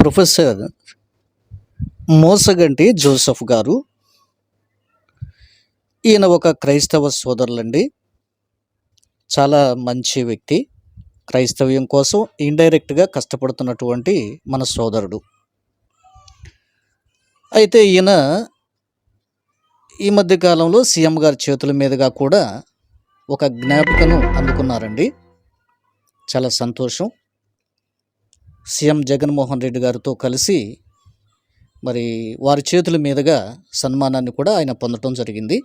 Professor Mosaganti Joseph గారు. ఈయన ఒక క్రైస్తవ సోదరులండి. చాలా మంచి వ్యక్తి. క్రైస్తవ్యం కోసం ఇండైరెక్ట్గా కష్టపడుతున్నటువంటి మన సోదరుడు. అయితే ఈయన ఈ మధ్య కాలంలో సీఎం గారి చేతుల మీదుగా కూడా ఒక జ్ఞాపికను అందుకున్నారండి. చాలా సంతోషం. సీఎం జగన్మోహన్ రెడ్డి గారితో కలిసి మరి వారి చేతుల మీదుగా సన్మానాన్ని కూడా ఆయన పొందటం జరిగింది.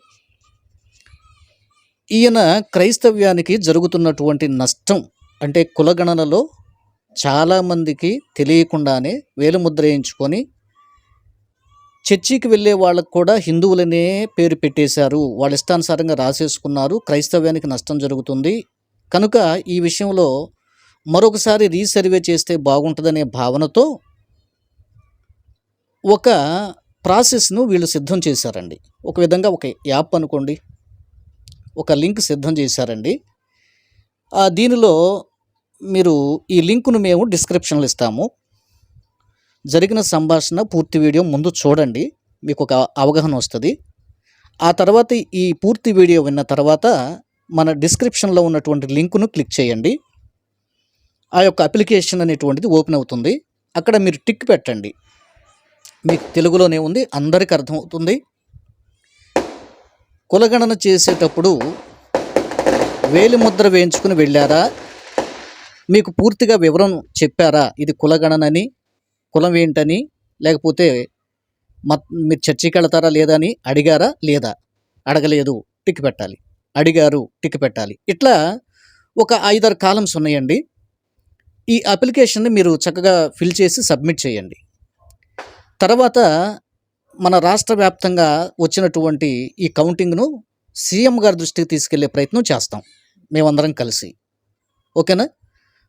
ఈయన క్రైస్తవ్యానికి జరుగుతున్నటువంటి నష్టం అంటే కులగణనలో చాలామందికి తెలియకుండానే వేలుముద్ర వేయించుకొని చర్చికి వెళ్ళే వాళ్ళకు కూడా హిందువులనే పేరు పెట్టేశారు. వాళ్ళ ఇష్టానుసారంగా రాసేసుకున్నారు. క్రైస్తవ్యానికి నష్టం జరుగుతుంది. కనుక ఈ విషయంలో మరొకసారి రీసర్వే చేస్తే బాగుంటుందనే భావనతో ఒక ప్రాసెస్ను వీళ్ళు సిద్ధం చేశారండి. ఒక విధంగా ఒక యాప్ అనుకోండి ఒక లింక్ సిద్ధం చేశారండి. దీనిలో మీరు ఈ లింకును మేము డిస్క్రిప్షన్లు ఇస్తాము. జరిగిన సంభాషణ పూర్తి వీడియో ముందు చూడండి మీకు ఒక అవగాహన వస్తుంది. ఆ తర్వాత ఈ పూర్తి వీడియో విన్న తర్వాత మన డిస్క్రిప్షన్లో ఉన్నటువంటి లింకును క్లిక్ చేయండి. ఆ యొక్క అప్లికేషన్ అనేటువంటిది ఓపెన్ అవుతుంది. అక్కడ మీరు టిక్ పెట్టండి. మీకు తెలుగులోనే ఉంది అందరికి అర్థమవుతుంది. కులగణన చేసేటప్పుడు వేలి ముద్ర వేయించుకుని వెళ్ళారా? మీకు పూర్తిగా వివరం చెప్పారా? ఇది కులగణనని కులం ఏంటని లేకపోతే మత్ మీరు చర్చికి వెళ్తారా లేదా అని అడిగారా లేదా? అడగలేదు టిక్ పెట్టాలి. అడిగారు టిక్ పెట్టాలి. ఇట్లా ఒక ఐదారు కాలమ్స్ ఉన్నాయండి. ఈ అప్లికేషన్ని మీరు చక్కగా ఫిల్ చేసి సబ్మిట్ చేయండి. తర్వాత మన రాష్ట్ర వ్యాప్తంగా వచ్చినటువంటి ఈ కౌంటింగ్ను సీఎం గారి దృష్టికి తీసుకెళ్ళే ప్రయత్నం చేస్తాం. మేమందరం కలిసి. ఓకేనా?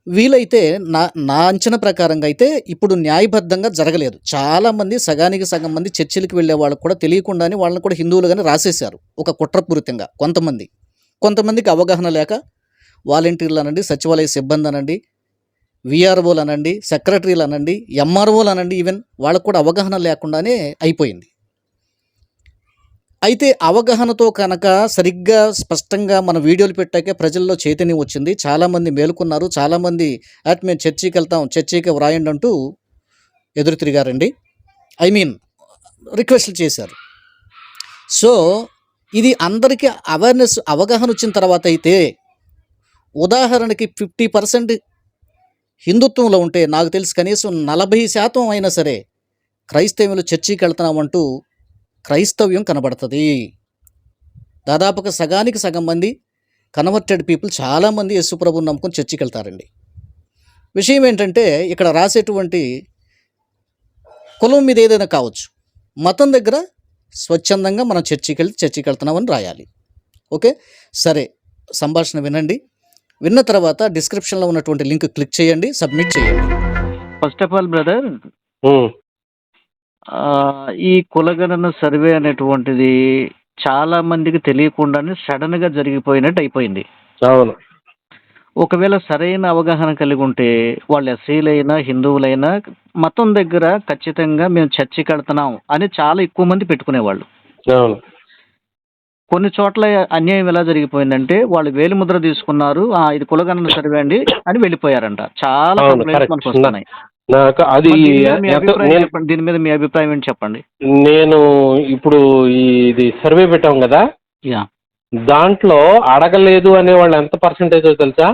వీలైతే నా నా అంచనా ప్రకారంగా అయితే ఇప్పుడు న్యాయబద్ధంగా జరగలేదు. చాలామంది సగానికి సగం మంది చర్చిలకు వెళ్ళే వాళ్ళకు కూడా తెలియకుండానే వాళ్ళని కూడా హిందువులుగానే రాసేశారు. ఒక కుట్రపూరితంగా కొంతమంది. కొంతమందికి అవగాహన లేక వాలంటీర్లు అనండి సచివాలయ సిబ్బంది అనండి విఆర్ఓలు అనండి సెక్రటరీలు అనండి ఎంఆర్ఓలు అనండి ఈవెన్ వాళ్ళకు కూడా అవగాహన లేకుండానే అయిపోయింది. అయితే అవగాహనతో కనుక సరిగ్గా స్పష్టంగా మన వీడియోలు పెట్టాకే ప్రజల్లో చైతన్యం వచ్చింది. చాలామంది మేలుకున్నారు చాలామంది అట్ మేము చర్చికి వెళ్తాం చర్చికి వ్రాయండి అంటూ ఎదురు తిరిగారండి. ఐ మీన్ రిక్వెస్ట్లు చేశారు. సో ఇది అందరికీ అవేర్నెస్ అవగాహన వచ్చిన తర్వాత అయితే ఉదాహరణకి ఫిఫ్టీ పర్సెంట్ హిందుత్వంలో ఉంటే నాకు తెలిసి కనీసం నలభై శాతం అయినా సరే క్రైస్తవ్యులు చర్చికి వెళ్తున్నామంటూ క్రైస్తవ్యం కనబడుతుంది. దాదాపుగా సగానికి సగం మంది కన్వర్టెడ్ పీపుల్ చాలామంది యేసుప్రభుని నమ్ముకొని చర్చికి వెళ్తారండి. విషయం ఏంటంటే ఇక్కడ రాసేటువంటి కులం మీద ఏదైనా కావచ్చు మతం దగ్గర స్వచ్ఛందంగా మనం చర్చికి వెళ్ళి చర్చికి వెళ్తున్నామని రాయాలి. ఓకే? సరే సంభాషణ వినండి. విన్న తర్వాత డిస్క్రిప్షన్లో ఉన్నటువంటి లింక్ క్లిక్ చేయండి సబ్మిట్ చేయండి. ఫస్ట్ ఆఫ్ ఆల్ బ్రదర్ ఈ కులగణన సర్వే అనేటువంటిది చాలా మందికి తెలియకుండానే సడన్గా జరిగిపోయినట్టు అయిపోయింది. అవును. ఒకవేళ సరైన అవగాహన కలిగి ఉంటే వాళ్ళు ఎస్సీలైనా హిందువులైనా మతం దగ్గర ఖచ్చితంగా మేము చర్చికి వెళ్తున్నాం అని చాలా ఎక్కువ మంది పెట్టుకునేవాళ్ళు. అవును. కొన్ని చోట్ల అన్యాయం ఎలా జరిగిపోయిందంటే వాళ్ళు వేలిముద్ర తీసుకున్నారు "ఆ, ఇది కులగణన సర్వే అండి అని వెళ్ళిపోయారంట. చాలా. మనకు వస్తున్నాయి. నాకు అది దీని మీద మీ అభిప్రాయం ఏంటి చెప్పండి. నేను ఇప్పుడు ఇది సర్వే పెట్టాం కదా? దాంట్లో అడగలేదు అనే వాళ్ళు ఎంత పర్సెంటేజ్ తెలుసా?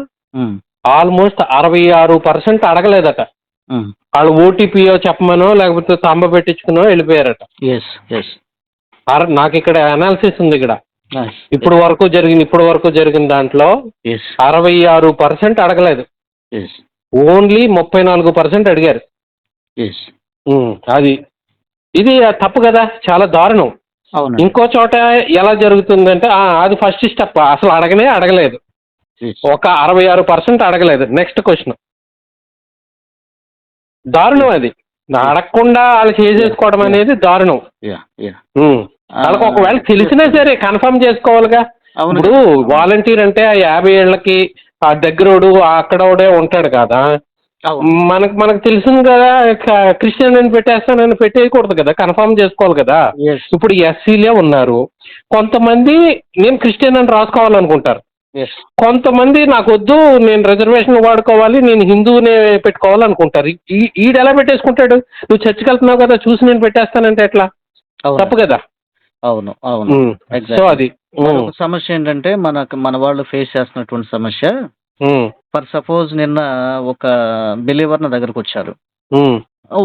ఆల్మోస్ట్ అరవై ఆరు పర్సెంట్ అడగలేదట. వాళ్ళు ఓటీపీయో చెప్పమనో లేకపోతే తాంబ పెట్టించుకునో వెళ్ళిపోయారట. ఎస్ ఎస్ నాకు ఇక్కడ అనాలిసిస్ ఉంది ఇక్కడ. ఇప్పుడు వరకు జరిగిన ఇప్పుడు వరకు జరిగిన దాంట్లో అరవై ఆరు పర్సెంట్ అడగలేదు. ఓన్లీ ముప్పై నాలుగు పర్సెంట్ అడిగారు. అది. ఇది తప్పు కదా? చాలా దారుణం. ఇంకో చోట ఎలా జరుగుతుందంటే అది ఫస్ట్ స్టెప్ అసలు అడగనే అడగలేదు. ఒక అరవై ఆరు పర్సెంట్ అడగలేదు. నెక్స్ట్ క్వశ్చన్ దారుణం అది. అడగకుండా వాళ్ళు చేసేసుకోవడం అనేది దారుణం. వాళ్ళకి ఒకవేళ తెలిసినా సరే కన్ఫర్మ్ చేసుకోవాలిగా. ఇప్పుడు వాలంటీర్ అంటే ఆ యాభై ఏళ్ళకి ఆ దగ్గరోడు అక్కడోడే ఉంటాడు కదా. మనకు మనకు తెలిసింది కదా క్రిస్టియన్ అని పెట్టేస్తానని పెట్టేయకూడదు కదా కన్ఫర్మ్ చేసుకోవాలి కదా. ఇప్పుడు ఎస్సీలే ఉన్నారు. కొంతమంది నేను క్రిస్టియన్ అని రాసుకోవాలనుకుంటారు. కొంతమంది నాకు వద్దు నేను రిజర్వేషన్ వాడుకోవాలి నేను హిందూనే పెట్టుకోవాలనుకుంటారు. ఈ ఈడు ఎలా పెట్టేసుకుంటాడు? నువ్వు చర్చికి వెళ్తున్నావు కదా చూసి నేను పెట్టేస్తానంటే ఎట్లా? తప్పు కదా? అవును అవును. సో అది. సమస్య ఏంటంటే మనకు మన వాళ్ళు ఫేస్ చేస్తున్నటువంటి సమస్య. ఫర్ సపోజ్ నిన్న ఒక బిలీవర్ నా దగ్గరకు వచ్చారు.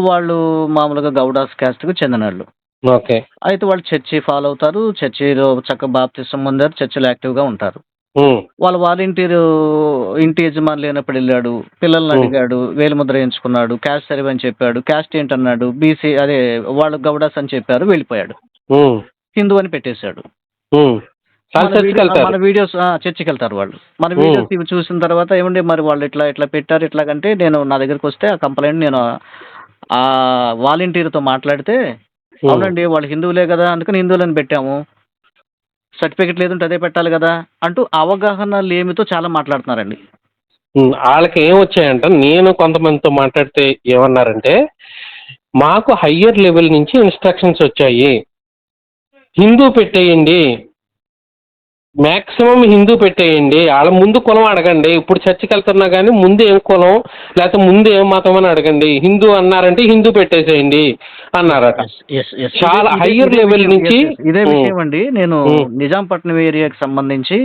వాళ్ళు మామూలుగా గౌడాస్ క్యాస్ట్కు చెందిన వాళ్ళు ఓకే. అయితే వాళ్ళు చర్చి ఫాలో అవుతారు. చర్చిలో చక్కగా బాప్తిసం పొందారు. చర్చిలో యాక్టివ్గా ఉంటారు. వాళ్ళ వాలంటీర్ ఇంటి యజమాని లేనప్పుడు వెళ్ళాడు పిల్లల్ని. అడిగాడు వేలిముద్ర వేయించుకున్నాడు క్యాస్ట్ సర్వే అని చెప్పాడు క్యాస్ట్ ఏంటన్నాడు బీసీ అదే వాళ్ళు గౌడాస్ అని చెప్పారు వెళ్ళిపోయాడు. హిందూ అని పెట్టేశాడు మన వీడియోస్ చర్చికి వెళ్తారు వాళ్ళు మన. వీడియోస్ ఇవి చూసిన తర్వాత ఏమండి మరి వాళ్ళు ఇట్లా ఇట్లా పెట్టారు ఇట్లాగంటే నేను నా దగ్గరికి వస్తే ఆ కంప్లైంట్ నేను ఆ వాలంటీర్తో మాట్లాడితే. అవునండి వాళ్ళు హిందువులే కదా అందుకని హిందువులని పెట్టాము సర్టిఫికెట్ లేదంటే అదే పెట్టాలి కదా అంటూ అవగాహన లేమితో చాలా మాట్లాడుతున్నారండి. వాళ్ళకి ఏం వచ్చాయంటే నేను కొంతమందితో మాట్లాడితే ఏమన్నారంటే మాకు హయ్యర్ లెవెల్ నుంచి ఇన్స్ట్రక్షన్స్ వచ్చాయి. హిందూ పెట్టేయండి. మాక్సిమం హిందూ పెట్టేయండి వాళ్ళ ముందు కులం అడగండి ఇప్పుడు చర్చికి వెళ్తున్నా కానీ ముందు ఏం కులం లేకపోతే ముందు ఏం మతం అని అడగండి హిందూ అన్నారంటే హిందూ పెట్టేసేయండి అన్నారట. చాలా level విషయం- నుంచి-. ఇదే. విషయం అండి నేను. నిజాంపట్నం ఏరియాకి సంబంధించి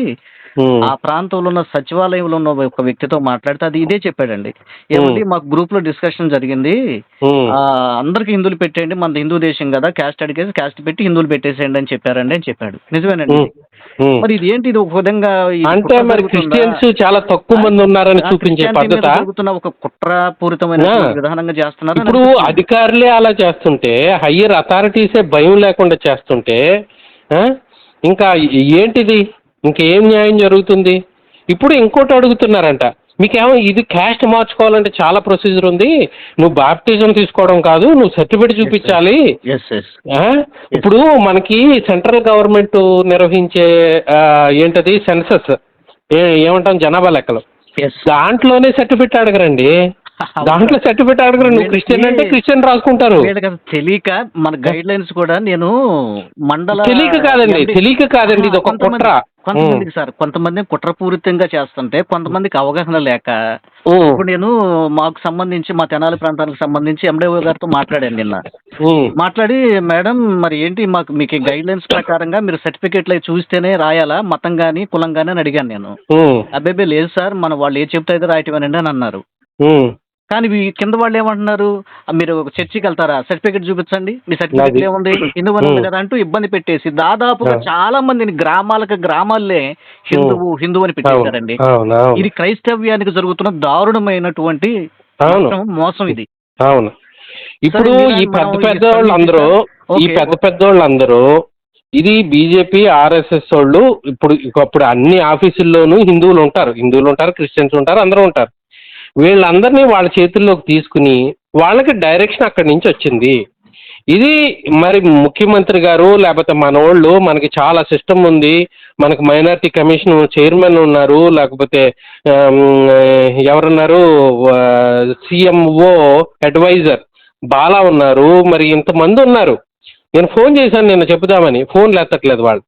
ఆ ప్రాంతంలో ఉన్న సచివాలయంలో ఉన్న ఒక వ్యక్తితో మాట్లాడితే అది ఇదే చెప్పాడండి. ఏమండి మాకు గ్రూప్లో డిస్కషన్ జరిగింది. ఆ, అందరికి హిందువులు పెట్టేయండి మన హిందూ దేశం కదా క్యాస్ట్ అడిగేసి క్యాస్ట్ పెట్టి హిందువులు పెట్టేసేయండి అని చెప్పారండి అని చెప్పాడు. నిజమేనండి. మరి ఇది ఏంటి ఇది ఒక విధంగా అంటే కుట్ర మరి? క్రిస్టియన్స్ చాలా తక్కువ మంది ఉన్నారని చూపించే పద్ధత? ఒక కుట్రపూరితమైన ఆ. విధానంగా చేస్తున్నారు ఇప్పుడు. అధికారులే అలా చేస్తుంటే హయ్యర్ అథారిటీసే భయం లేకుండా చేస్తుంటే ఇంకా ఏంటిది? ఇంకేం న్యాయం జరుగుతుంది? ఇప్పుడు ఇంకోటి అడుగుతున్నారంట. మీకేమో ఇది క్యాస్ట్ మార్చుకోవాలంటే చాలా ప్రొసీజర్ ఉంది. నువ్వు బాప్టిజం తీసుకోవడం కాదు నువ్వు సర్టిఫికేట్ చూపించాలి? ఇప్పుడు మనకి సెంట్రల్ గవర్నమెంట్ నిర్వహించే ఏంటది? సెన్సస్ ఏమంటాం? జనాభా లెక్కలు. దాంట్లోనే సర్టిఫికేట్ అడగరండి. దాంట్లో సర్టిఫికేట్ అడగరు నువ్వు క్రిస్టియన్ అంటే క్రిస్టియన్ రాసుకుంటారు. తెలియక మన గైడ్ లైన్స్ కూడా నేను మండల తెలియక కాదండి. తెలియక కాదండి. ఇది ఒక కుట్ర. కొంతమందికి సార్ కొంతమంది కుట్రపూరితంగా చేస్తుంటే కొంతమందికి అవగాహన లేక ఉమ్, ఇప్పుడు నేను మాకు సంబంధించి మా తెనాలి ప్రాంతానికి సంబంధించి ఎండిఓ గారితో మాట్లాడాను నిన్న. ఉమ్, మాట్లాడి మేడం మరి ఏంటి మాకు మీకు గైడ్ లైన్స్ ప్రకారంగా మీరు సర్టిఫికేట్లు అవి చూస్తేనే రాయాలా? మతం కానీ కులం కానీ అని అడిగాను నేను. ఉమ్, అబ్బాయి లేదు సార్ మన వాళ్ళు ఏ చెప్తే అయితే రాయటమేనండి అని అన్నారు. ఉమ్. కానీ కింద వాళ్ళు ఏమంటున్నారు? "ఆ, మీరు ఒక చర్చికి వెళ్తారా? సర్టిఫికేట్ చూపించండి. మీ సర్టిఫికేట్. ఏముంది? హిందువు ఉంది ఉమ్. కదా అంటూ ఇబ్బంది పెట్టేసి దాదాపుగా. చాలా మందిని గ్రామాలకు గ్రామాల్లే హిందువు హిందువు అని పెట్టేశారండి. ఇది క్రైస్తవ్యానికి జరుగుతున్న దారుణమైనటువంటి మోసం ఇది. అవును. ఇప్పుడు ఈ పెద్ద పెద్ద వాళ్ళందరూ ఈ. పెద్ద పెద్ద వాళ్ళందరూ ఇది బీజేపీ ఆర్ఎస్ఎస్ వాళ్ళు ఇప్పుడు ఇప్పుడు అన్ని ఆఫీసుల్లోనూ హిందువులు ఉంటారు. హిందువులు ఉంటారు క్రిస్టియన్స్ ఉంటారు అందరూ ఉంటారు. వీళ్ళందరినీ వాళ్ళ చేతుల్లోకి తీసుకుని వాళ్ళకి డైరెక్షన్ అక్కడి నుంచి వచ్చింది. ఇది మరి ముఖ్యమంత్రి గారు లేకపోతే మన వాళ్ళు మనకి చాలా సిస్టమ్ ఉంది. మనకు మైనారిటీ కమిషన్ చైర్మన్ ఉన్నారు లేకపోతే ఎవరున్నారు? సిఎంఓ అడ్వైజర్ బాలా ఉన్నారు. మరి ఇంతమంది ఉన్నారు. నేను ఫోన్ చేశాను నిన్న చెబుదామని. ఫోన్లు ఎత్తట్లేదు వాళ్ళు.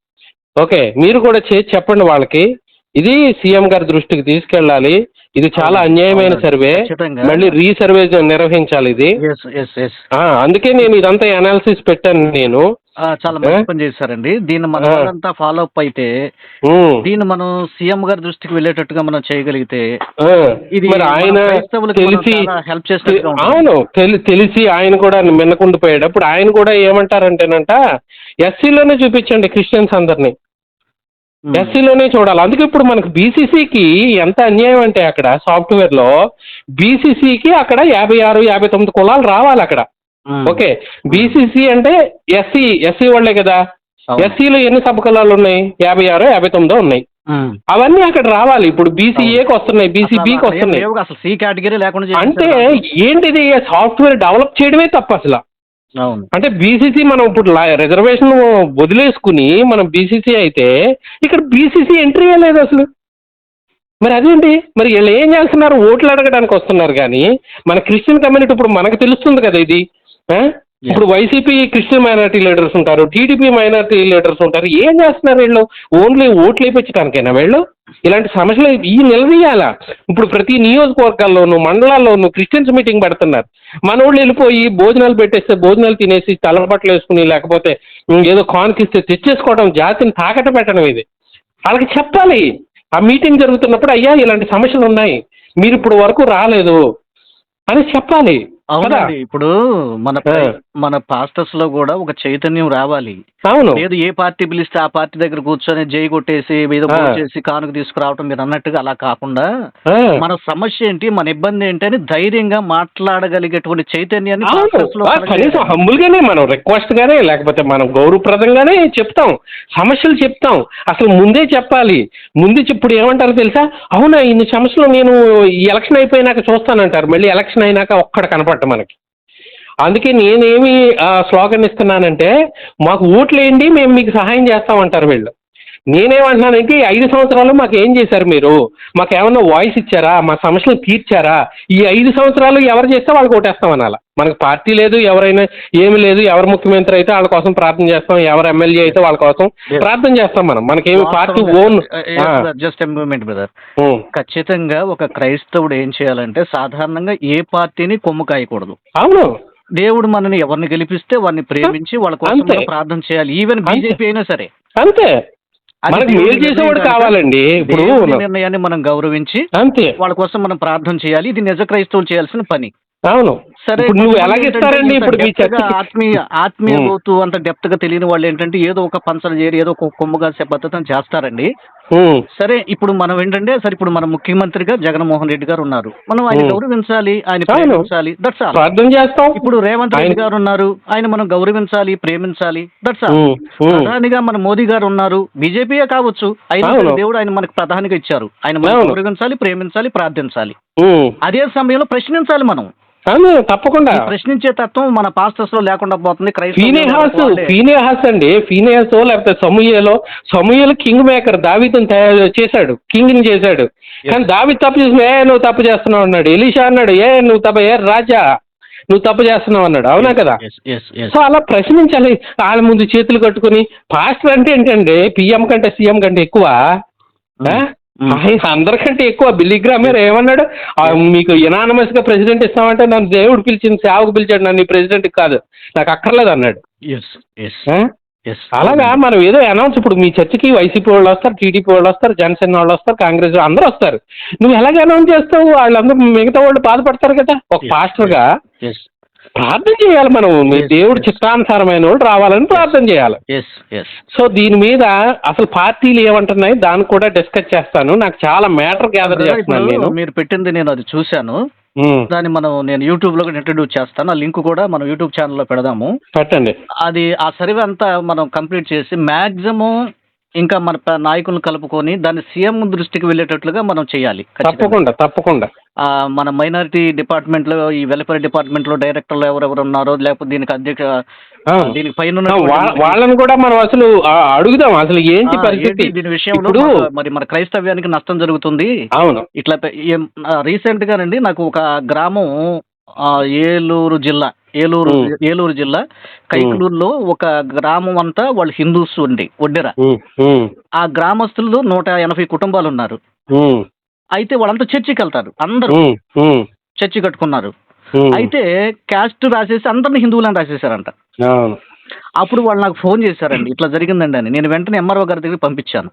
ఓకే మీరు కూడా చేసి చెప్పండి వాళ్ళకి. ఇది సీఎం గారి దృష్టికి తీసుకెళ్ళాలి. ఇది చాలా అన్యాయమైన. సర్వే. మళ్ళీ రీసర్వే నిర్వహించాలి ఇది అందుకే నేను ఇదంతా అనాలిసిస్ పెట్టాను నేను చాలా మంచి పని చేశారండి దీన్ని మన. వాళ్ళంతా ఫాలో అప్ అయితే దీన్ని మనం సీఎం గారి దృష్టికి వెళ్ళేటట్టుగా మనం చేయగలిగితే ఇది ఆయన తెలిసి చేసినట్టుగా ఉంటుంది. అవును తెలి- తెలిసి ఆయన కూడా మిన్నకుండిపోయాడు అప్పుడు ఆయన కూడా ఏమంటారంటేనంట ఎస్సీలోనే చూపించండి క్రిస్టియన్స్ అందరినీ. ఎస్సీలోనే చూడాలి. అందుకే ఇప్పుడు మనకు బీసీసీకి ఎంత అన్యాయం అంటే అక్కడ సాఫ్ట్వేర్లో బీసీసీకి అక్కడ యాభై ఆరు యాభై తొమ్మిది కులాలు రావాలి అక్కడ. ఉమ్. ఓకే. బీసీసీ అంటే ఎస్సీ ఎస్సీ వాళ్ళే కదా. ఎస్సీలో ఎన్ని సబ్ కులాలు ఉన్నాయి? యాభై ఆరు యాభై తొమ్మిదో ఉన్నాయి. ఉమ్. అవన్నీ అక్కడ రావాలి. ఇప్పుడు బీసీఏకి వస్తున్నాయి బీసీబీకి వస్తున్నాయి. లేవుగా, అసలు సి కేటగిరీ లేకుండా అంటే ఏంటిది? సాఫ్ట్వేర్ డెవలప్ చేయడమే తప్పు అసలు. అవును. అంటే బీసీసీ మనం ఇప్పుడు రిజర్వేషన్ వదిలేసుకుని మనం బీసీసీ అయితే ఇక్కడ బీసీసీ ఎంట్రీ లేదు అసలు. మరి అదేంటి? మరి వీళ్ళు ఏం చేస్తున్నారు? ఓట్లు అడగడానికి వస్తున్నారు కానీ మన క్రిస్టియన్ కమ్యూనిటీ ఇప్పుడు మనకు తెలుస్తుంది కదా ఇది. ఇప్పుడు వైసీపీ క్రిస్టియన్ మైనారిటీ లీడర్స్ ఉంటారు టీడీపీ మైనారిటీ లీడర్స్ ఉంటారు ఏం చేస్తున్నారు వీళ్ళు? ఓన్లీ ఓట్లు వేయించడానికైనా వీళ్ళు? ఇలాంటి సమస్యలు ఈ నిలదీయాలా? ఇప్పుడు ప్రతి నియోజకవర్గాల్లోనూ మండలాల్లోనూ క్రిస్టియన్స్ మీటింగ్ పెడుతున్నారు. మన వాళ్ళు వెళ్ళిపోయి భోజనాలు పెట్టేస్తే భోజనాలు తినేసి తలబట్టలు వేసుకుని లేకపోతే ఏదో కాన్కిస్తే తెచ్చేసుకోవడం జాతిని తాకట పెట్టడం ఇది. వాళ్ళకి చెప్పాలి. ఆ మీటింగ్ జరుగుతున్నప్పుడు అయ్యా ఇలాంటి సమస్యలు ఉన్నాయి. మీరు ఇప్పుడు వరకు రాలేదు. అని చెప్పాలి. అవునండి. ఇప్పుడు మన. మన పాస్టర్స్లో కూడా ఒక చైతన్యం రావాలి. అవును. లేదు ఏ పార్టీ పిలిస్తే ఆ పార్టీ దగ్గర కూర్చొని జై కొట్టేసి ఆ. చేసి కానుక తీసుకురావటం మీరు అన్నట్టుగా అలా కాకుండా. మన సమస్య ఏంటి మన ఇబ్బంది ఏంటి అని ధైర్యంగా మాట్లాడగలిగేటువంటి చైతన్యాన్ని. కనీసం హంబుల్ గానే మనం రిక్వెస్ట్ గానే లేకపోతే మనం గౌరవప్రదంగానే చెప్తాం. సమస్యలు చెప్తాం. అసలు ముందే చెప్పాలి. ముందే ఇప్పుడు ఏమంటారు తెలుసా? అవునా ఇన్ని సమస్యలు నేను ఈ ఎలక్షన్ అయిపోయినాక చూస్తానంటారు. మళ్ళీ ఎలక్షన్ అయినాక ఒక్కడ కనపడ్డ మనకి. అందుకే నేనేమి స్లోగన్ ఇస్తున్నానంటే మాకు ఓట్లేయండి మేము మీకు సహాయం చేస్తామంటారు వీళ్ళు. నేనేమంటున్నానంటే ఈ ఐదు సంవత్సరాలు మాకు ఏం చేశారు మీరు? మాకు ఏమన్నా వాయిస్ ఇచ్చారా? మా సమస్యలు తీర్చారా? ఈ ఐదు సంవత్సరాలు ఎవరు చేస్తే వాళ్ళకి ఓటేస్తాం అనాల? మనకు పార్టీ లేదు ఎవరైనా ఏమి లేదు ఎవరు ముఖ్యమంత్రి అయితే వాళ్ళ కోసం ప్రార్థన చేస్తాం ఎవరు ఎమ్మెల్యే అయితే వాళ్ళ కోసం. ప్రార్థన చేస్తాం మనం. మనకేమి party own. Just moment brother ఖచ్చితంగా ఒక క్రైస్తవుడు ఏం చేయాలంటే సాధారణంగా ఏ పార్టీని కొమ్ము కాయకూడదు. అవును. దేవుడు మనని ఎవరిని గెలిపిస్తే వారిని ప్రేమించి వాళ్ళ కోసం. మనం ప్రార్థన చేయాలి. ఈవెన్. బీజేపీ అయినా సరే. అంతే. మనకు మేలు చేసేవాడు కావాలండి? ఇప్పుడు నిర్ణయాన్ని మనం గౌరవించి అంతే. వాళ్ళ కోసం మనం ప్రార్థన చేయాలి. ఇది నిజ క్రైస్తవులు చేయాల్సిన పని. అవును. సరే ఇప్పుడు నువ్వు ఎలాగిస్తారండి ఏంటంటే ఇప్పుడు మీ చర్చకి? ఆత్మీయ ఆత్మీయ. లోతు అంత డెప్త్గా తెలియని వాళ్ళు ఏంటంటే ఏదో ఒక పంచలు చేయరు ఏదో ఒక కొమ్ము కాసే పద్ధతిని చేస్తారండి. సరే ఇప్పుడు మనం ఏంటంటే సరే ఇప్పుడు మన ముఖ్యమంత్రిగా జగన్మోహన్ రెడ్డి గారు ఉన్నారు. మనం ఆయన. గౌరవించాలి ఆయన. ప్రేమించాలి దట్స్ ఆల్ ప్రార్థన చేస్తాం. ఇప్పుడు రేవంత్ రెడ్డి గారు ఉన్నారు ఆయన మనం గౌరవించాలి ప్రేమించాలి దట్స్ ఆల్. ప్రధానిగా మన మోదీ గారు ఉన్నారు బీజేపీయే కావచ్చు. అయినా దేవుడు ఆయన మనకు ప్రధానిగా ఇచ్చారు. ఆయన మనం. గౌరవించాలి ప్రేమించాలి ప్రార్థించాలి. అదే సమయంలో ప్రశ్నించాలి మనం. అవును తప్పకుండా. ప్రశ్నించే తత్వం మన పాస్టర్స్లో లేకుండా పోతుంది ఫీనేహాస్ ఫీనేహాస్ అండి. ఫీనేహాస్ లేకపోతే సమూయేలో సమూయేలు కింగ్ మేకర్ దావితను తయారు చేశాడు. కింగ్ని చేశాడు కానీ దావి తప్పు చేసిన ఏ నువ్వు తప్పు చేస్తున్నావు అన్నాడు. ఎలీషా అన్నాడు ఏ నువ్వు తప్పు ఏ రాజా నువ్వు తప్పు చేస్తున్నావు అన్నాడు. అవునా కదా. సో అలా ప్రశ్నించాలి. వాళ్ళ ముందు చేతులు కట్టుకుని పాస్టర్ అంటే ఏంటండి? పిఎం కంటే సీఎం కంటే ఎక్కువ. ఆయన అందరికంటే ఎక్కువ బిల్లి గ్రామర్ ఏమన్నాడు? మీకు ఎనానమస్గా ప్రెసిడెంట్ ఇస్తామంటే నన్ను దేవుడు పిలిచింది సేవకు పిలిచాడు నన్ను ప్రెసిడెంట్ కాదు. నాకు అక్కర్లేదు అన్నాడు. అలాగా మనం ఏదో అనౌన్స్ ఇప్పుడు మీ చర్చికి వైసీపీ వాళ్ళు వస్తారు టీడీపీ వాళ్ళు వస్తారు జనసేన వాళ్ళు వస్తారు కాంగ్రెస్ అందరూ వస్తారు. నువ్వు ఎలాగ అనౌన్స్ చేస్తావు? వాళ్ళందరూ మిగతా వాళ్ళు బాధపడతారు కదా? ఒక పాస్టర్గా ప్రార్థన చేయాలి మనం. దేవుడు. చిత్తానుసారమైన వాళ్ళు రావాలని ప్రార్థన చేయాలి. సో దీని మీద అసలు పార్టీలు ఏమంటున్నాయి? దాన్ని కూడా డిస్కస్ చేస్తాను. నాకు చాలా మ్యాటర్ గ్యాదర్ చేస్తున్నాను నేను. మీరు పెట్టింది నేను అది చూశాను. దాన్ని మనం నేను యూట్యూబ్లో ఇంట్రడ్యూస్ చేస్తాను. ఆ లింక్ కూడా మనం యూట్యూబ్ ఛానల్లో పెడదాము. పెట్టండి. అది ఆ సర్వే అంతా మనం కంప్లీట్ చేసి మాక్సిమం ఇంకా మన నాయకులను కలుపుకొని దాన్ని సీఎం దృష్టికి వెళ్ళేటట్లుగా మనం చేయాలి. తప్పకుండా తప్పకుండా. మన మైనారిటీ డిపార్ట్మెంట్లో ఈ వెల్ఫేర్ డిపార్ట్మెంట్లో డైరెక్టర్లు ఎవరెవరు ఉన్నారో లేకపోతే దీనికి అధ్యక్ష. దీనికి పైన వాళ్ళని కూడా మనం అసలు అడుగుదాం. అసలు ఏంటి పరిస్థితి? దీని విషయంలో మరి మన క్రైస్తవ్యానికి నష్టం జరుగుతుంది. అవును. ఇట్లా రీసెంట్ గానండి నాకు ఒక గ్రామం ఏలూరు జిల్లా. ఏలూరు. ఏలూరు జిల్లా కైకలూరులో ఒక గ్రామం అంతా వాళ్ళు హిందూస్ ఉండి ఉమ్, ఆ గ్రామస్తులు నూట ఎనభై కుటుంబాలు ఉన్నారు. అయితే వాళ్ళంతా చర్చికి వెళ్తారు అందరూ. చర్చి కట్టుకున్నారు. అయితే క్యాస్ట్ రాసేసి అందరిని హిందువులని రాసేసారంట అప్పుడు వాళ్ళు నాకు ఫోన్ చేశారండి ఇట్లా జరిగిందండి అని. నేను వెంటనే ఎంఆర్ఓ గారి దగ్గరికి పంపించాను.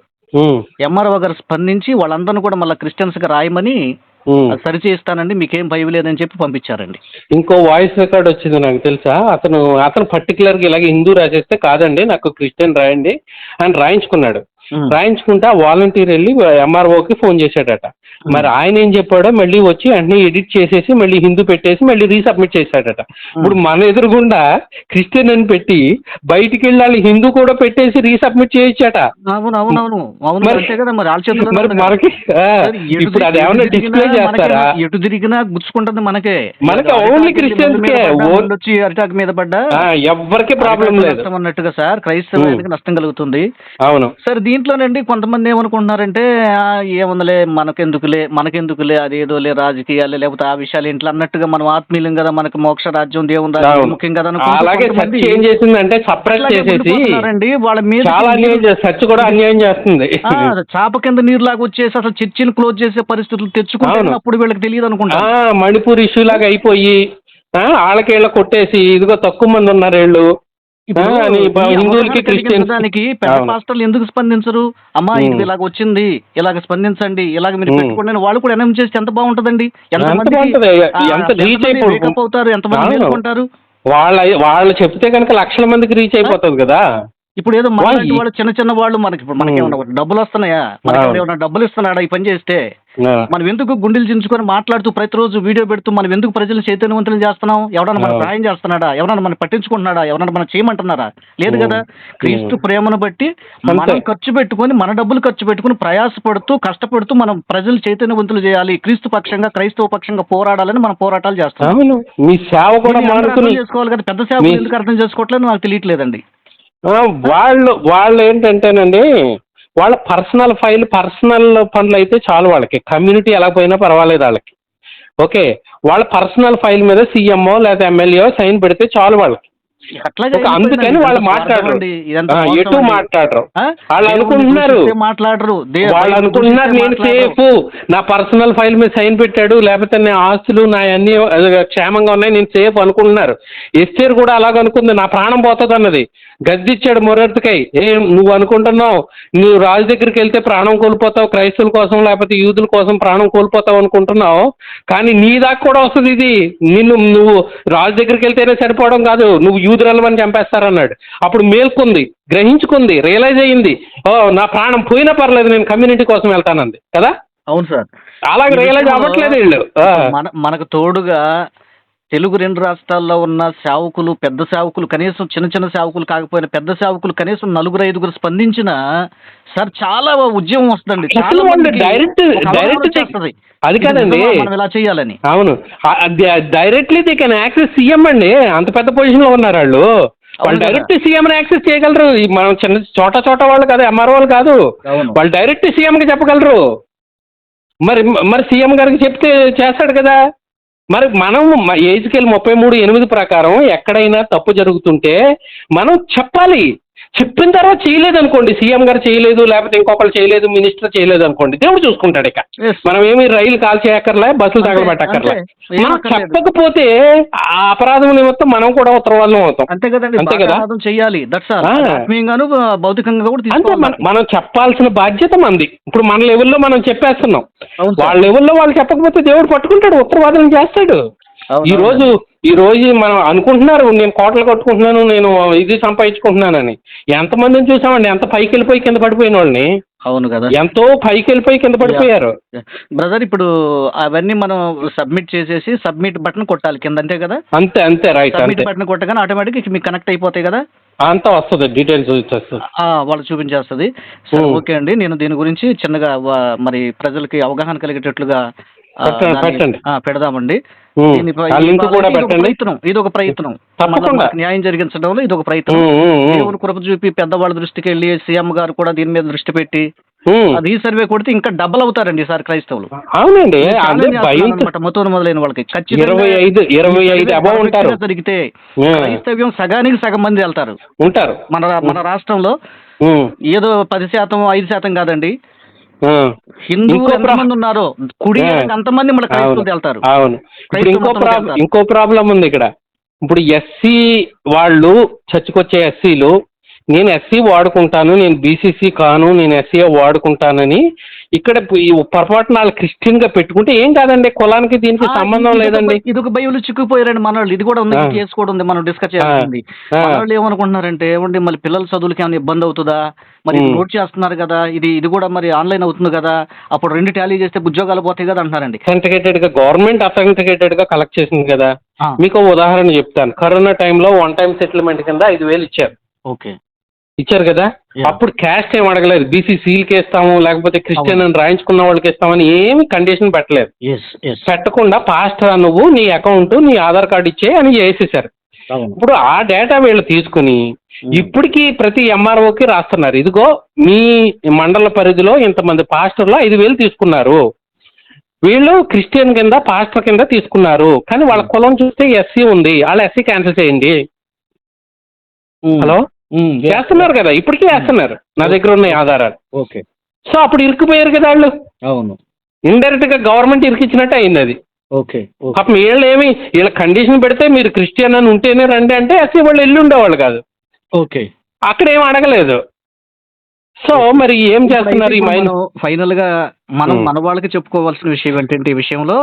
ఎంఆర్ఓ గారు స్పందించి వాళ్ళందరిని కూడా మళ్ళీ క్రిస్టియన్స్గా రాయమని ఉమ్. అది సరి చేయిస్తానండి మీకేం భయం లేదని చెప్పి పంపించారండి. ఇంకో వాయిస్ రికార్డ్ వచ్చింది నాకు తెలుసా? అతను అతను పర్టికులర్గా ఇలాగే హిందూ రాసేస్తే కాదండి నాకు క్రిస్టియన్ రాయండి అని రాయించుకున్నాడు. రాయించుకుంటే వాలంటీర్ వెళ్ళి ఎంఆర్ఓకి ఫోన్ చేశాడట. మరి ఆయన ఏం చెప్పాడో మళ్ళీ వచ్చి అన్ని ఎడిట్ చేసేసి మళ్ళీ హిందూ పెట్టేసి మళ్ళీ రీసబ్మిట్ చేశాడట. ఇప్పుడు మన ఎదురుగుండా క్రిస్టియన్ అని పెట్టి బయటికి వెళ్ళాలి హిందూ కూడా పెట్టేసి రీసబ్మిట్ చేయొచ్చట. అవును అవును అవును. అవును మరి-. మనకి ఇప్పుడు అది ఎటు డిస్ప్లే చేస్తారా? ఎటు తిరిగినా గుచ్చుకుంటుంది మనకే. మనకి అరిటాకు only వెళ్ళి Christians మందు మీద కే. పడ్డా, ఓ- మందు వచ్చి అరిటాకు మీద పడ్డా? ఆ, ఎవ్వరికి ప్రాబ్లం లేదు. అన్నట్టుగా సార్ క్రైస్తవానికి నష్టం కలుగుతుంది? అవును. సార్ దీంట్లోనండి కొంతమంది ఏమనుకుంటున్నారంటే ఏముందిలే మనకెందుకులే మనకెందుకులే అదేదోలే రాజకీయాలే లేకపోతే ఆ విషయాలు ఇంట్లో అన్నట్టుగా మనం ఆత్మీయులం కదా మనకు మోక్ష రాజ్యం దేవుని రాజ్యం. ముఖ్యం కదా ఏం చేసిందంటే చేసేసి. వాళ్ళ మీద సర్చ్ కూడా అన్యాయం చేస్తుంది చాప కింద నీరు లాగా వచ్చేసి అసలు చర్చిలు క్లోజ్ చేసే పరిస్థితులు తెచ్చుకుంటే అవును. అప్పుడు వీళ్ళకి తెలియదు అనుకుంటా మణిపూర్ ఇష్యూ లాగా అయిపోయి ఆ, వాళ్ళకేళ్ళ కొట్టేసి ఇదిగో తక్కువ మంది ఉన్నారు వీళ్ళు హిందువులకి అవగాహన క్రిస్టియన్స్ కలిగించడానికి పెద్ద. పాస్టర్లు ఎందుకు స్పందించరు అమ్మా. ఇది ఇలాగ వచ్చింది ఇలాగ స్పందించండి ఇలాగ మీరు. పెట్టుకోండి వాళ్ళు కూడా అనౌన్స్ చేస్తే ఎంత బాగుంటుందండి ఎంతమంది అవుతారు ఎంతమంది. మేలుకుంటారు వాళ్ళ వాళ్ళు చెప్తే కనుక లక్షల మందికి రీచ్ అయిపోతుంది కదా ఇప్పుడు ఏదో మనలాంటి వాళ్ళు చిన్న చిన్న వాళ్ళు మనకి ఇప్పుడు మనకి ఉమ్. ఏమన్నా డబ్బులు వస్తున్నాయా? మనకి అవును. ఏమన్నా డబ్బులు ఇస్తున్నాడా ఈ పని చేస్తే? ఆ, మనం ఎందుకు గుండెలు చించుకొని మాట్లాడుతూ ప్రతిరోజు వీడియో పెడుతూ మనం ఎందుకు ప్రజలు చైతన్యవంతులు చేస్తున్నాం? ఎవడన్నా మన. సహాయం చేస్తున్నాడా? ఎవరన్నా మనం పట్టించుకుంటున్నాడా? ఎవరన్నా మనం చేయమంటున్నారా? లేదు. కదా. క్రీస్తు ప్రేమను బట్టి. మనం ఖర్చు పెట్టుకొని మన డబ్బులు ఖర్చు పెట్టుకొని ప్రయాసపడుతూ కష్టపడుతూ మనం ప్రజలు చైతన్యవంతులు చేయాలి. క్రీస్తు పక్షంగా క్రైస్తవ పక్షంగా పోరాడాలని మనం పోరాటాలు చేస్తాం మీ సేవ కూడా చేసుకోవాలి కదా పెద్ద మీ- ఎందుకు అర్థం చేసుకోవట్లేదు నాకు తెలియట్లేదండి. వాళ్ళు వాళ్ళు ఏంటంటేనండి వాళ్ళ పర్సనల్ ఫైల్ పర్సనల్ పనులు అయితే చాలు వాళ్ళకి. కమ్యూనిటీ ఎలా పోయినా పర్వాలేదు వాళ్ళకి. ఓకే వాళ్ళ పర్సనల్ ఫైల్ మీద సీఎంఓ లేదా ఎమ్మెల్యే సైన్ పెడితే చాలు వాళ్ళకి. అందుకని వాళ్ళు మాట్లాడరు. ఎటు. మాట్లాడరు? వాళ్ళు అనుకుంటున్నారు. మాట్లాడరు. వాళ్ళు అనుకుంటున్నారు నేను. సేఫ్ నా పర్సనల్ ఫైల్ మీద సైన్ పెట్టాడు లేకపోతే నా ఆస్తులు నా అన్ని క్షేమంగా ఉన్నాయి నేను సేఫ్ అనుకుంటున్నారు. ఎస్టేర్ కూడా అలాగ అనుకుంది నా ప్రాణం పోతుంది అన్నది. గద్దిచ్చాడు మొరర్తికై ఏం నువ్వు అనుకుంటున్నావు నువ్వు రాజు దగ్గరికి వెళ్తే ప్రాణం కోల్పోతావు క్రైస్తవుల కోసం లేకపోతే యూదుల కోసం ప్రాణం కోల్పోతావు అనుకుంటున్నావు. కానీ నీ దాకా కూడా వస్తుంది ఇది. నిన్ను నువ్వు రాజు దగ్గరికి వెళ్తేనే సరిపోవడం కాదు. నువ్వు యూదురాలని చంపేస్తారన్నాడు. అప్పుడు మేల్కొంది గ్రహించుకుంది రియలైజ్ అయ్యింది. ఓ నా ప్రాణం పోయినా పర్లేదు నేను కమ్యూనిటీ కోసం వెళ్తానంది. కదా? అవును సార్. అలాగే రియలైజ్ అవ్వట్లేదు వీళ్ళు. మన మనకు తోడుగా తెలుగు రెండు రాష్ట్రాల్లో ఉన్న సేవకులు పెద్ద సేవకులు కనీసం చిన్న చిన్న సేవకులు కాకపోయినా పెద్ద సేవకులు కనీసం నలుగురు ఐదుగురు స్పందించిన సార్ చాలా ఉద్యమం వస్తుందండి. direct వచ్చేస్తది. అది కాదండి. మనం ఇలా చేయాలని. అవును. Directly they can access CM అండి. అంత పెద్ద పొజిషన్లో ఉన్నారు వాళ్ళు. వాళ్ళు. డైరెక్ట్ సీఎం యాక్సెస్ చేయగలరు. మనం చిన్న చోట చోట వాళ్ళు కాదు ఎంఆర్ఓ వాళ్ళు కాదు. వాళ్ళు డైరెక్ట్ సీఎం కి చెప్పగలరు. మరి మరి సీఎం గారికి చెప్తే చేస్తాడు కదా. మరి మనం ఏజ్కెళ్ళి ముప్పై మూడు ఎనిమిది ప్రకారం ఎక్కడైనా తప్పు జరుగుతుంటే మనం చెప్పాలి. చెప్పిన తర్వాత చేయలేదు అనుకోండి సీఎం గారు చేయలేదు లేకపోతే ఇంకొకరు చేయలేదు మినిస్టర్ చేయలేదు అనుకోండి దేవుడు చూసుకుంటాడు ఇక. మనం ఏమి రైలు కాల్ చేయక్కర్లే బస్సులు తగలబెట్టక్కర్లే మనం. చెప్పకపోతే ఆ అపరాధం నిమిత్తం మనం కూడా ఉత్తరవాళ్ళం అవుతాం అంతే కదండి అంతే కదా? దట్స్. ఆత్మీయంగాను భౌతికంగా కూడా అంటే మన- చెప్పాల్సిన బాధ్యత మంది ఇప్పుడు మన లెవెల్లో మనం చెప్పేస్తున్నాం. వాళ్ళ లెవెల్లో వాళ్ళు చెప్పకపోతే దేవుడు పట్టుకుంటాడు ఉత్తరవాదం చేస్తాడు ఈ. రోజు ఈ రోజు మనం అనుకుంటున్నారు నేను కోటలు కట్టుకుంటున్నాను నేను ఇది సంపాదించుకుంటున్నానని. ఎంతమందిని చూసామండి ఎంత పైకి వెళ్ళిపోయి కింద పడిపోయిన వాళ్ళని? అవును కదా. ఎంతో పైకి వెళ్ళిపోయి కింద పడిపోయారు. బ్రదర్ ఇప్పుడు అవన్నీ మనం సబ్మిట్ చేసేసి సబ్మిట్ బటన్ కొట్టాలి కింద అంతే కదా? అంతే అంతే రైట్ సబ్మిట్ బటన్ కొట్టగానే ఆటోమేటిక్ మీకు కనెక్ట్ అయిపోతాయి కదా? అంతా వస్తుంది డీటెయిల్స్ వాళ్ళు చూపించేస్తుంది. సరే. ఓకే అండి నేను దీని గురించి చిన్నగా మరి ప్రజలకి అవగాహన కలిగేటట్లుగా పెట్టండి, పెడదామండి. లింక్ కూడా పెట్టండి. ప్రయత్నం ఇది ఒక ప్రయత్నం. తప్పకుండా. న్యాయం జరిగించడంలో ఇది ఒక ప్రయత్నం. దేవుని కృప చూపి పెద్దవాళ్ళ దృష్టికి వెళ్ళి సీఎం గారు కూడా దీని మీద దృష్టి పెట్టి. అది ఈ సర్వే కొడితే ఇంకా డబల్ అవుతారండి ఈసారి క్రైస్తవులు. అవునండి. మొత్తం మొదలైన వాళ్ళకి. ఖచ్చితంగా జరిగితే. క్రైస్తవ్యం సగానికి సగం మంది వెళ్తారు. ఉంటారు. మన మన రాష్ట్రంలో ఏదో పది శాతం ఐదు శాతం కాదండి. హిందువులు ఎంతమంది ఉన్నారో కుడి మన అవును క్రైస్తవులు వెళ్తారు అవును. ఇప్పుడు క్రైస్తవ ఇంకో ప్రాబ్లం. ఇంకో ప్రాబ్లం ఉంది ఇక్కడ. ఇప్పుడు ఎస్సీ వాళ్ళు చర్చకొచ్చే ఎస్సీలు నేను ఎస్సీ వాడుకుంటాను నేను బీసీసీ కాను నేను ఎస్సీ వాడుకుంటానని ఇక్కడ ఈ పొరపాటున క్రిస్టియన్గా పెట్టుకుంటే ఏం కాదండి? కులానికి దీనికి సంబంధం లేదండి. ఇది ఒక బైబిల్ చిక్కుపోయారండి మన ఇది కూడా ఉంది. కేసు కూడా ఉంది మనం డిస్కస్ చేయాల్సింది. వాళ్ళు ఏమనుకుంటున్నారంటే ఏమండి మళ్ళీ పిల్లల చదువులకి ఏమైనా ఇబ్బంది అవుతుందా? మరి. నోట్ చేస్తున్నారు కదా ఇది ఇది కూడా మరి ఆన్లైన్ అవుతుంది కదా అప్పుడు రెండు టాలీ చేస్తే ఉద్యోగాలు పోతాయి కదా అంటున్నారండి. అథెంటికేటెడ్గా గవర్నమెంట్ అథెంటికేటెడ్గా కలెక్ట్ చేసింది కదా. మీకు ఉదాహరణ చెప్తాను. కరోనా టైంలో వన్ టైం సెటిల్మెంట్ కింద ఐదు వేలు ఇచ్చారు. ఓకే. ఇచ్చారు కదా. అప్పుడు క్యాస్ట్ ఏం అడగలేదు. బీసీ సీల్కి ఇస్తాము లేకపోతే క్రిస్టియన్ అని రాయించుకున్న వాళ్ళకి ఇస్తామని ఏమి కండిషన్ పెట్టలేదు. పెట్టకుండా పాస్టర్ నువ్వు నీ అకౌంట్ నీ ఆధార్ కార్డు ఇచ్చే అని చేసేసారు. ఇప్పుడు ఆ డేటా వీళ్ళు తీసుకుని ఇప్పటికీ ప్రతి ఎంఆర్ఓకి రాస్తున్నారు. ఇదిగో మీ మండల పరిధిలో ఇంతమంది పాస్టర్లు ఐదు వేలు తీసుకున్నారు. వీళ్ళు క్రిస్టియన్ కింద పాస్టర్ కింద తీసుకున్నారు. కానీ వాళ్ళ కులం చూస్తే ఎస్సీ ఉంది. వాళ్ళ ఎస్సీ క్యాన్సిల్ చేయండి. హలో? ఉమ్, చేస్తున్నారు. కదా ఇప్పటికీ చేస్తున్నారు. నా దగ్గర ఉన్నాయి ఆధారాలు. ఓకే. సో అప్పుడు ఇరుక్కుపోయారు కదా వాళ్ళు. అవును. ఇండైరెక్ట్గా గవర్నమెంట్ ఇరికిచ్చినట్టు అయింది అది. ఓకే పాపం వీళ్ళు ఏమి వీళ్ళ కండిషన్ పెడితే మీరు క్రిస్టియన్ అని ఉంటేనే రండి అంటే ఎస్సీ వాళ్ళు వెళ్ళి ఉండేవాళ్ళు కాదు. ఓకే. అక్కడ ఏం అడగలేదు. సో మరి ఏం చేస్తున్నారు ఈ మైన్ ఫైనల్గా మనం. మన వాళ్ళకి చెప్పుకోవాల్సిన విషయం ఏంటంటే ఈ విషయంలో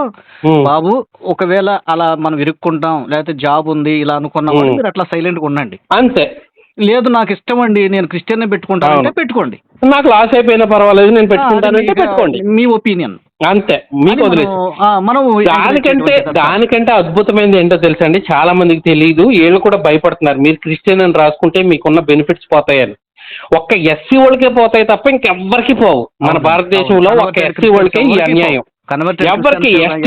బాబు ఒకవేళ అలా మనం ఇరుక్కుంటాం లేకపోతే జాబ్ ఉంది ఇలా అనుకున్నాం. మీరు అట్లా సైలెంట్గా ఉండండి. అంతే. లేదు నాకు ఇష్టం అండి నేను క్రిస్టియన్ పెట్టుకుంటాను అంటే. పెట్టుకోండి. నాకు లాస్ అయిపోయినా పర్వాలేదు నేను అది పెట్టుకుంటానంటే మీ- పెట్టుకోండి. మీ ఒపీనియన్. అంతే మీకు వదిలేసి మనం దానికంటే దానికంటే అద్భుతమైనది ఏంటో తెలుసా అండి చాలా మందికి తెలియదు వీళ్ళు కూడా భయపడుతున్నారు. మీరు క్రిస్టియన్ అని రాసుకుంటే మీకున్న బెనిఫిట్స్ పోతాయని. ఒక్క ఎస్సీ వాళ్ళకే పోతాయి తప్ప ఇంకెవ్వరికి పోవు. మన భారతదేశంలో. ఒక్క ఎస్సీ వాళ్ళకే ఈ అన్యాయం.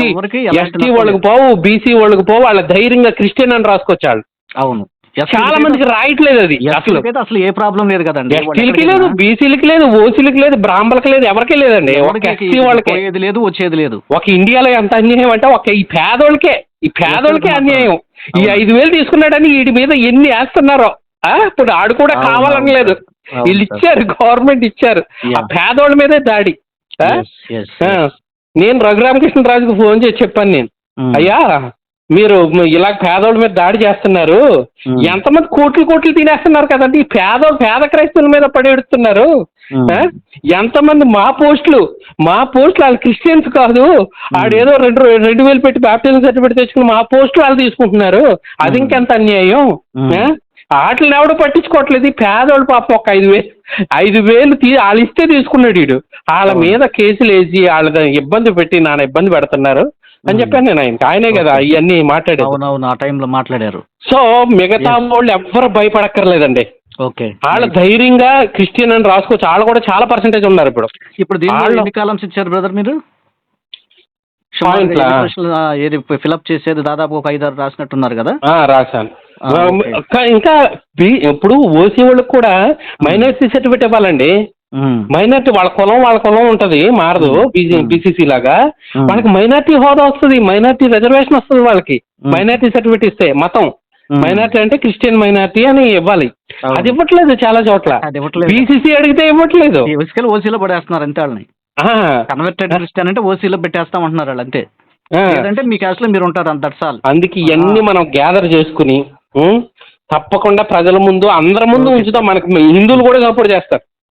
ఎవరికి ఎస్టీ ఎస్టీ వాళ్ళకి. పోవు బీసీ వాళ్ళకి పోవు వాళ్ళ ధైర్యంగా క్రిస్టియన్ అని రాసుకొచ్చాళ్ళు. అవును. చాలా మందికి రాయట్లేదు అది అసలు. అసలు ఏ ప్రాబ్లం లేదు కదండి. ఎస్టీలకి లేదు బీసీలకి లేదు ఓసీలకి లేదు బ్రాహ్మణులకి లేదు ఎవరికి లేదండి. ఒక ఎస్టీ వాళ్ళకి. పోయేది లేదు వచ్చేది లేదు. ఒక ఇండియాలో ఎంత అన్యాయం అంటే ఒక ఈ పేదోళ్ళకే ఈ పేదోళ్ళకే. అన్యాయం. ఈ. ఐదు వేలు తీసుకున్నాడని వీడి మీద ఎన్ని వేస్తున్నారో ఆ, ఇప్పుడు ఆడు కూడా కావాలనలేదు. వీళ్ళు. ఇచ్చారు గవర్నమెంట్ ఇచ్చారు. ఆ. పేదోళ్ళ మీదే దాడి. నేను రఘురామకృష్ణరాజుకు ఫోన్ చేసి చెప్పాను నేను. ఉమ్. అయ్యా మీరు ఇలా పేదోళ్ళ మీద దాడి చేస్తున్నారు. ఎంతమంది కోట్లు కోట్లు తినేస్తున్నారు కదండి ఈ పేద పేద క్రైస్తవుల మీద పడేడుతున్నారు? ఎంతమంది మా పోస్టులు మా పోస్టులు వాళ్ళు క్రిస్టియన్స్ కాదు ఆడేదో రెండు రెండు వేలు పెట్టి బ్యాప్టిజం సర్టిఫికేట్ తెచ్చుకుని మా పోస్టులు వాళ్ళు తీసుకుంటున్నారు అది. ఇంకెంత అన్యాయం. ఆ? వాటిని ఎవడు పట్టించుకోవట్లేదు ఈ పేదోళ్ళు పాప ఒక ఐదు వేలు ఐదు వేలు తీ వాళ్ళు ఇస్తే తీసుకున్నాడు వీడు వాళ్ళ. మీద కేసులు వేసి వాళ్ళ ఇబ్బంది పెట్టి నాన్న ఇబ్బంది పెడుతున్నారు అని. చెప్పాను నేను ఆయనకి. ఆయనే కదా. ఇవన్నీ మాట్లాడేది. అవునవును ఆ టైంలో మాట్లాడారు. సో మిగతా. వాళ్ళు ఎవ్వరు భయపడక్కర్లేదండి. ఓకే. వాళ్ళు ధైర్యంగా క్రిస్టియన్ అని రాసుకోవచ్చు. వాళ్ళు కూడా చాలా పర్సెంటేజ్ ఉన్నారు ఇప్పుడు. ఇప్పుడు దీనిలో ఎన్ని కాలమ్స్ ఇచ్చారు బ్రదర్ మీరు? ఏది ఫిలప్ చేసేది దాదాపు ఒక ఐదారు రాసినట్టున్నారు కదా? రాశాను. ఇంకా- ఇప్పుడు ఓసీ వాళ్ళకి కూడా మైనారిటీ సర్టిఫికేట్ ఇవ్వాలండి. మైనారిటీ వాళ్ళ కులం వాళ్ళ కులం ఉంటది మారదు బీసీ. బీసీసీ లాగా. వాళ్ళకి మైనారిటీ హోదా వస్తుంది మైనారిటీ రిజర్వేషన్ వస్తుంది వాళ్ళకి. మైనారిటీ సర్టిఫికేట్ ఇస్తే మతం. మైనారిటీ అంటే క్రిస్టియన్ మైనారిటీ అని ఇవ్వాలి. అది ఇవ్వట్లేదు చాలా చోట్ల. అది ఇవ్వట్లేదు. బీసీసీ అడిగితే ఇవ్వట్లేదు. ఓసీలో పడేస్తున్నారు అంతే వాళ్ళని. కన్వర్టెడ్ క్రిస్టియన్ అంటే ఓసీలో పెట్టేస్తాం అంటున్నారు వాళ్ళు అంతే. లేదంటే మీ క్యాస్ట్లో మీరు ఉంటారు అంత ఆల్ అందుకే ఇవన్నీ మనం గ్యాదర్ చేసుకుని తప్పకుండా ప్రజల ముందు అందరి ముందు. ఉంచుతాం. మనకి హిందువులు కూడా సపోర్ట్ చేస్తారు.